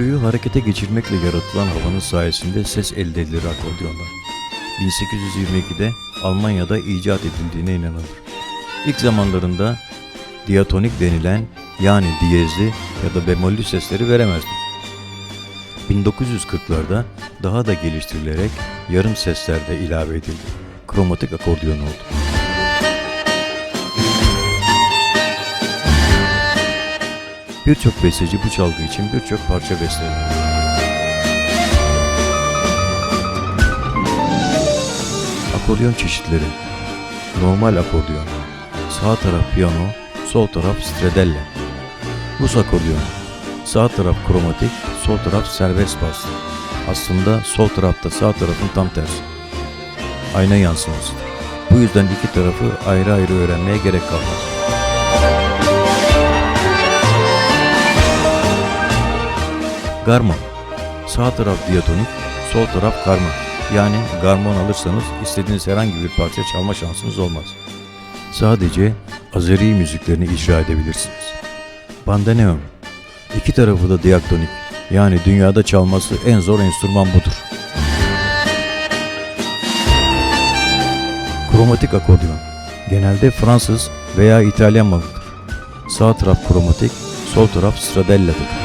Döngürüyü harekete geçirmekle yaratılan havanın sayesinde ses elde edilir akordiyonlar. 1822'de Almanya'da icat edildiğine inanılır. İlk zamanlarında diatonik denilen yani diyezli ya da bemollü sesleri veremezdi. 1940'larda daha da geliştirilerek yarım sesler de ilave edildi. Kromatik akordiyon oldu. Birçok besteci bu çalgı için birçok parça besteledi. Akordeon çeşitleri. Normal akordeon. Sağ taraf piyano, sol taraf stradella Rus akordeon Sağ taraf kromatik, sol taraf serbest bas. Aslında sol tarafta sağ tarafın tam tersi. Ayna yansıması. Bu yüzden iki tarafı ayrı ayrı öğrenmeye gerek kalmaz Garmon. Sağ taraf diatonik, sol taraf karma. Yani garmon alırsanız istediğiniz herhangi bir parça çalma şansınız olmaz. Sadece Azeri müziklerini icra edebilirsiniz. Bandoneon. İki tarafı da diatonik. Yani dünyada çalması en zor enstrüman budur. Kromatik akordeon. Genelde Fransız veya İtalyan malıdır. Sağ taraf kromatik, sol taraf stradella'dır.